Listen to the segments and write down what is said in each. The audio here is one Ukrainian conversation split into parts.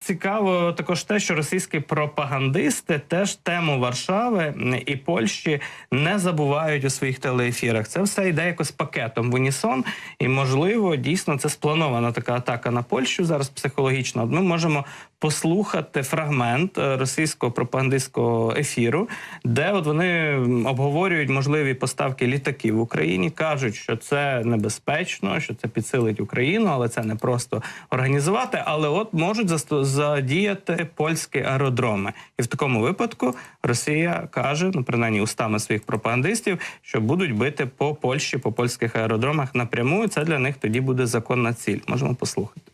Цікаво також те, що російські пропагандисти теж тему Варшави і Польщі не забувають у своїх телеефірах. Це все йде якось пакетом в унісон, і можливо дійсно це спланована така атака на Польщу зараз психологічно. Ми можемо послухати фрагмент е, російського пропагандистського ефіру, де от вони обговорюють можливі поставки літаків в Україні, кажуть, що це небезпечно, що це підсилить Україну, але це не просто організувати. Але от можуть засто- задіяти польські аеродроми, і в такому випадку Росія каже, ну принаймні устами своїх пропагандистів, що будуть бити по Польщі, по польських аеродромах напряму. і Це для них тоді буде законна ціль. Можемо послухати.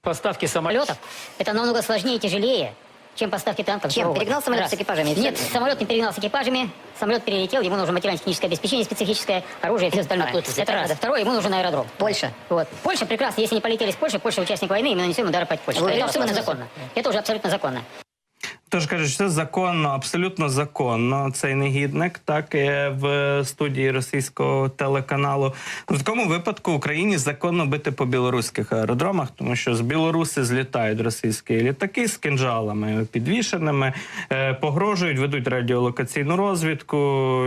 Поставки самолетов это намного сложнее и тяжелее, чем поставки танков. Чем? Перегнал самолет Раз. с экипажами? Нет, самолет не перегнал с экипажами, самолет перелетел, ему нужно материально-техническое обеспечение специфическое, оружие и все остальное. А тут это раз. Второе, ему нужен аэродром. Польша. Вот. Польша прекрасно, если не полетели с Польши, Польша участник войны, и мы нанесем удары по Польше. Это абсолютно законно. Это уже абсолютно законно. Тож кажуть, що це законно, абсолютно законно. Цей негідник, так і в студії російського телеканалу. В такому випадку Україні законно бити по білоруських аеродромах, тому що з Білоруси злітають російські літаки з кинжалами підвішеними, е, погрожують, ведуть радіолокаційну розвідку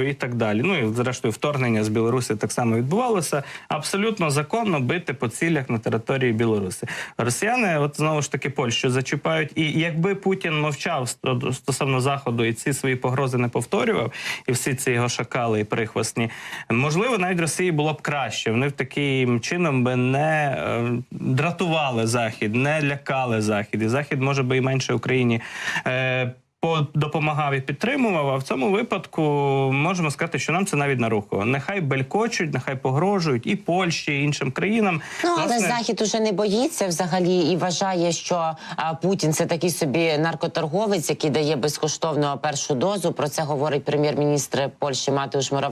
і так далі. Ну і зрештою вторгнення з Білорусі так само відбувалося. Абсолютно законно бити по цілях на території Білорусі. Росіяни, от знову ж таки, Польщу зачіпають. І якби Путін мовчав стосовно заходу і ці свої погрози не повторював, і всі ці його шакали і прихвостні, можливо, навіть Росії було б краще. Вони в таким чином би не е, дратували захід, не лякали захід, і захід може би і менше Україні. По- допомагав і підтримував. А в цьому випадку можемо сказати, що нам це навіть на руку. Нехай белькочуть, нехай погрожують і Польщі, і іншим країнам. Ну але Власне, захід уже не боїться взагалі і вважає, що а, Путін це такий собі наркоторговець, який дає безкоштовно першу дозу. Про це говорить прем'єр-міністр Польщі Матеуш Моровецький.